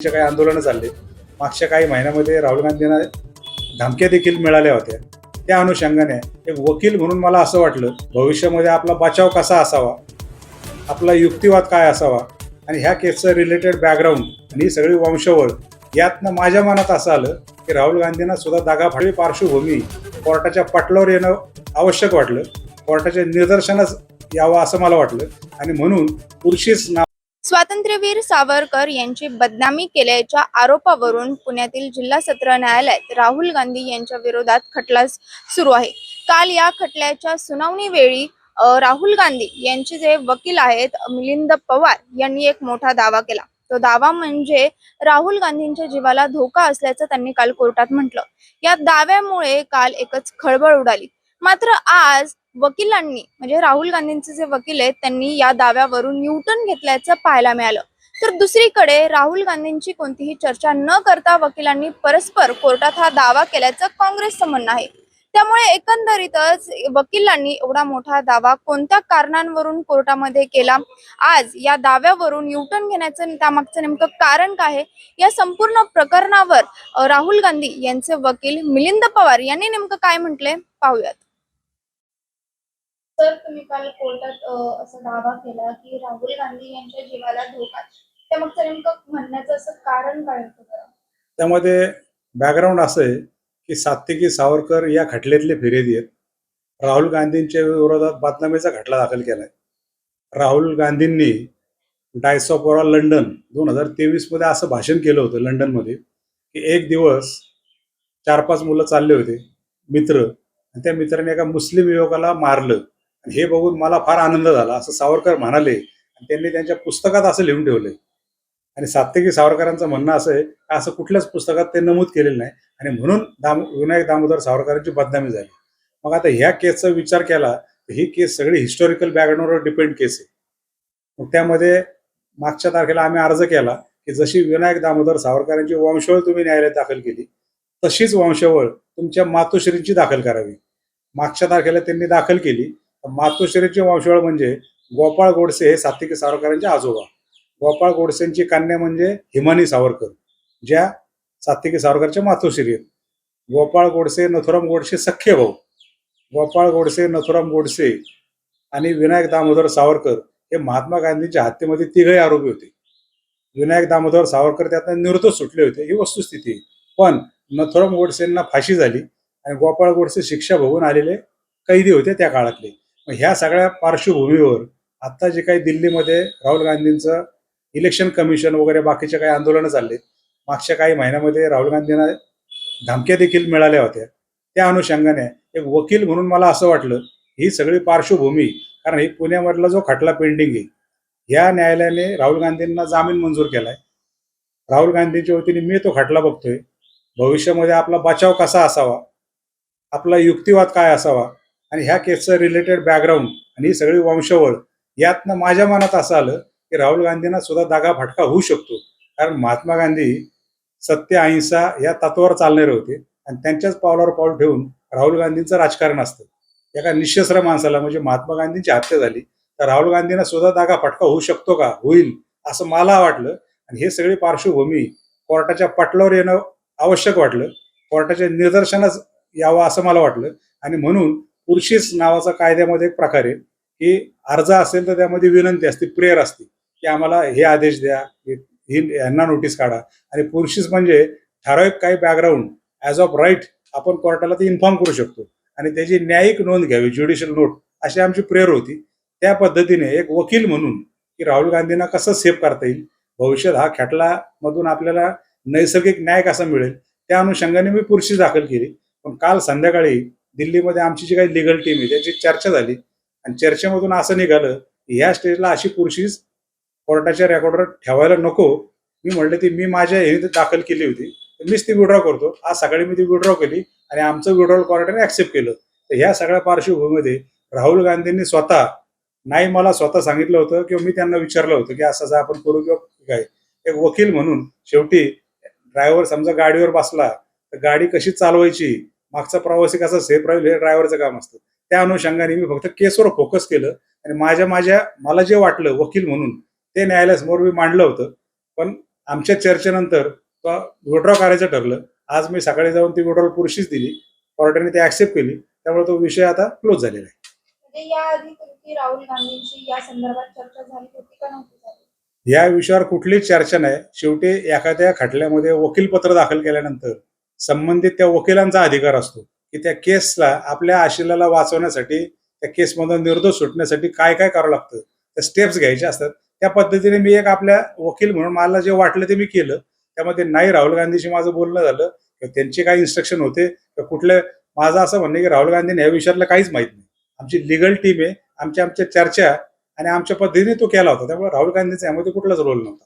चे काही आंदोलनं चालले मागच्या काही महिन्यामध्ये राहुल गांधींना धमक्या देखील मिळाल्या होत्या. त्या अनुषंगाने एक वकील म्हणून मला असं वाटलं भविष्यामध्ये आपला बचाव कसा असावा? आपला युक्तिवाद काय असावा? आणि ह्या केसचं रिलेटेड बॅकग्राऊंड आणि ही सगळी वंशवळ यातनं माझ्या मनात असं आलं की राहुल गांधींना सुद्धा दागाफाडी पार्श्वभूमी कोर्टाच्या पटलावर येणं आवश्यक वाटलं. कोर्टाच्या निदर्शनास यावं असं मला वाटलं. आणि म्हणून पुरुषीच नाव स्वातंत्र्यवीर सावरकर यांची बदनामी केल्याच्या आरोपावरून पुण्यातील जिल्हा सत्र न्यायालयात राहुल गांधी यांच्या विरोधात खटला सुरू आहे. काल या खटल्याच्या सुनावणी वेळी राहुल गांधी यांचे जे वकील आहेत मिलिंद पवार यांनी एक मोठा दावा केला. तो दावा म्हणजे राहुल गांधींच्या जीवाला धोका असल्याचं त्यांनी काल कोर्टात म्हटलं. या दाव्यामुळे काल एकच खळबळ उडाली. मात्र आज वकिलांनी म्हणजे राहुल गांधींचे जे वकील आहेत त्यांनी या दाव्यावरून न्यूटन घेतल्याचं पाहायला मिळालं. तर दुसरीकडे राहुल गांधींची कोणतीही चर्चा न करता वकिलांनी परस्पर कोर्टात हा दावा केल्याचं काँग्रेसचं म्हणणं आहे. त्यामुळे एकंदरीतच वकिलांनी एवढा मोठा दावा कोणत्या कारणांवरून कोर्टामध्ये केला? आज या दाव्यावरून न्यूटन घेण्याचं त्यामागचं नेमकं कारण काय आहे? या संपूर्ण प्रकरणावर राहुल गांधी यांचे वकील मिलिंद पवार यांनी नेमकं काय म्हटले पाहूयात. तुम्ही काल कोर्टात असा दावा केला की राहुल गांधी यांच्या जीवाला धोका त्यामागचं नेमकं म्हणण्याचं असं कारण काय होतं त्यामध्ये बॅकग्राऊंड असं आहे की सात्विकी सावरकर या खटल्यातले फिर्यादी आहेत. राहुल गांधींच्या विरोधात बदनामीचा खटला दाखल केलाय. राहुल गांधींनी डायसॉपोरा लंडन दोन हजार तेवीसमध्ये असं भाषण केलं होतं लंडनमध्ये की एक दिवस चार पाच मुलं चालले होते मित्र. आणि त्या मित्राने एका मुस्लिम युवकाला मारलं. आणि हे बघून मला फार आनंद झाला. असं सावरकर म्हणाले आणि त्यांनी त्यांच्या पुस्तकात असं लिहून ठेवलंय आणि सात्विकी सावरकरांचं म्हणणं असं आहे का असं कुठल्याच पुस्तकात ते नमूद केलेलं नाही. आणि म्हणून दाम विनायक दामोदर सावरकरांची बदनामी झाली. मग आता ह्या केसचा विचार केला तर ही केस सगळी हिस्टॉरिकल बॅकग्राऊंडवर डिपेंड केस आहे. मग त्यामध्ये मागच्या तारखेला आम्ही अर्ज केला की जशी विनायक दामोदर सावरकरांची वंशवळ तुम्ही न्यायालयात दाखल केली तशीच वंशवळ तुमच्या मातोश्रींची दाखल करावी. मागच्या तारखेला त्यांनी दाखल केली मातोश्रीचे वंशवळ म्हणजे गोपाळ गोडसे हे सात्विकी सावरकरांचे आजोबा. गोपाळ गोडसेंची कन्या म्हणजे हिमानी सावरकर ज्या सात्विकी सावरकरच्या मातोश्री आहेत. गोपाळ गोडसे नथुराम गोडसे सख्खे भाऊ. गोपाळ गोडसे नथुराम गोडसे आणि विनायक दामोदर सावरकर हे महात्मा गांधींच्या हत्येमध्ये तिघही आरोपी होते. विनायक दामोदर सावरकर त्यातनं निवृत्त सुटले होते ही वस्तुस्थिती पण नथुराम गोडसेंना फाशी झाली आणि गोपाळ गोडसे शिक्षा भोगून आलेले कैदी होते त्या काळातले. ह्या सगळ्या पार्श्वभूमीवर आता जे काही दिल्लीमध्ये राहुल गांधींचं इलेक्शन कमिशन वगैरे बाकीचे काही आंदोलनं चालले मागच्या काही महिन्यामध्ये राहुल गांधींना धमक्या देखील मिळाल्या होत्या. त्या अनुषंगाने एक वकील म्हणून मला असं वाटलं ही सगळी पार्श्वभूमी कारण ही पुण्यामधला जो खटला पेंडिंग आहे या न्यायालयाने राहुल गांधींना जामीन मंजूर केलाय. राहुल गांधींच्या वतीने मी तो खटला बघतोय. भविष्यामध्ये आपला बचाव कसा असावा? आपला युक्तिवाद काय असावा? आणि ह्या केसचं रिलेटेड बॅकग्राऊंड आणि ही सगळी वंशवळ यातनं माझ्या मनात असं आलं की राहुल गांधींना सुद्धा दागा फटका होऊ शकतो. कारण महात्मा गांधी सत्य अहिंसा या तत्वावर चालणारे होते आणि त्यांच्याच पावलावर पाऊल ठेवून राहुल गांधींचं राजकारण असतं. एका निशस्त्र माणसाला म्हणजे महात्मा गांधींची हत्या झाली तर राहुल गांधींना सुद्धा दागा फटका होऊ शकतो का? होईल असं मला वाटलं. आणि हे सगळी पार्श्वभूमी कोर्टाच्या पटलावर येणं आवश्यक वाटलं. कोर्टाच्या निदर्शनास यावं असं मला वाटलं. आणि म्हणून उर्शीस नावाचा कायद्यामध्ये एक प्रकार आहे. की अर्ज असेल तर त्यामध्ये विनंती असते प्रेयर असते की आम्हाला हे आदेश द्या हे- ही यांना नोटीस काढा. आणि पुरुषीस म्हणजे ठराविक काही बॅकग्राऊंड ॲज ऑफ राईट आपण कोर्टाला ते इन्फॉर्म करू शकतो. आणि त्याची न्यायिक नोंद घ्यावी ज्युडिशियल नोट अशी आमची प्रेयर होती. त्या पद्धतीने एक वकील म्हणून की राहुल गांधींना कसं सेफ करता येईल? भविष्यात हा खटला मधून आपल्याला नैसर्गिक न्याय कसा मिळेल? त्या अनुषंगाने मी पुरुषी दाखल केली. पण काल संध्याकाळी दिल्लीमध्ये आमची जी काही लिगल टीम आहे त्याची चर्चा झाली. आणि चर्चेमधून असं निघालं ह्या स्टेजला अशी पुरुषीच कोर्टाच्या रेकॉर्डवर ठेवायला नको. मी म्हणले ती मी माझ्या हे दाखल केली होती. तर मीच ती विड्रॉ करतो. आज सकाळी मी ती विड्रॉ केली आणि आमचं विड्रॉल कोर्टाने ऍक्सेप्ट केलं. तर ह्या सगळ्या पार्श्वभूमीमध्ये राहुल गांधींनी स्वतः नाही मला स्वतः सांगितलं होतं किंवा मी त्यांना विचारलं होतं की असं असं आपण करू किंवा काय एक वकील म्हणून शेवटी ड्रायव्हर समजा गाडीवर बसला तर गाडी कशी चालवायची? मागचा प्रवासी कसा सेफ राहील हे ड्रायव्हरचं काम असतं. त्या अनुषंगाने मी फक्त केसवर फोकस केलं आणि माझ्या माझ्या मला जे वाटलं वकील म्हणून ते न्यायालयासमोर मी मांडलं होतं. पण आमच्या चर्चेनंतर विड्रॉ करायचं ठरलं. आज मी सकाळी जाऊन ती विड्रॉल पुरुषीच दिली. कोर्टाने ती ऍक्सेप्ट केली. त्यामुळे तो विषय आता क्लोज झालेला आहे. म्हणजे या विषयावर कुठलीच चर्चा नाही. शेवटी एखाद्या खटल्यामध्ये वकीलपत्र दाखल केल्यानंतर संबंधित त्या वकिलांचा अधिकार असतो की त्या केसला आपल्या आशिलाला वाचवण्यासाठी त्या केसमधून निर्दोष सुटण्यासाठी काय काय करावं लागतं त्या स्टेप्स घ्यायचे असतात. त्या पद्धतीने मी एक आपल्या वकील म्हणून मला जे वाटलं ते मी केलं. त्यामध्ये नाही राहुल गांधीशी माझं बोलणं झालं किंवा त्यांचे काही इन्स्ट्रक्शन होते किंवा कुठले माझं असं म्हणणं की राहुल गांधीने या विषयातलं काहीच माहीत नाही. आमची लिगल टीम आहे आमच्या आमच्या चर्चा आणि आमच्या पद्धतीने तो केला होता. त्यामुळे राहुल गांधीचा यामध्ये कुठलाच रोल नव्हता.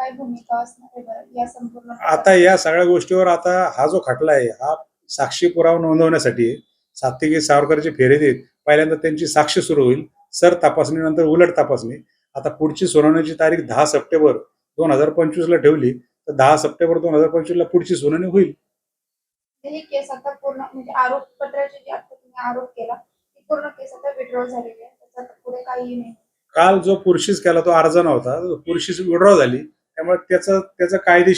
काय भूमिका असणार आहे बरं? या संपूर्ण आता या सगळ्या गोष्टीवर आता हा जो खटला आहे हा साक्षी पुरावा नोंदवण्यासाठी. सात्विकी सावरकरची फेरी देत पहिल्यांदा त्यांची साक्ष सुरू होईल. सर तपासणीनंतर उलट तपासणी. आता पुढची सुनावणीची तारीख दहा सप्टेंबर दोन हजार पंचवीसला ठेवली. तर दहा सप्टेंबर दोन हजार पंचवीसला पुढची सुनावणी होईल. ही केस आता पूर्ण म्हणजे आरोप पत्राचे जे आता तुम्ही आरोप केला ती पूर्ण केस आता विड्रॉ झालेली आहे त्याच्यात पुढे काही नाही. काल जो पुरुषीच केला तो अर्ज नव्हता. पुरुषीच विड्रॉ झाली. त्यामुळे त्याचं त्याचं कायदेशीर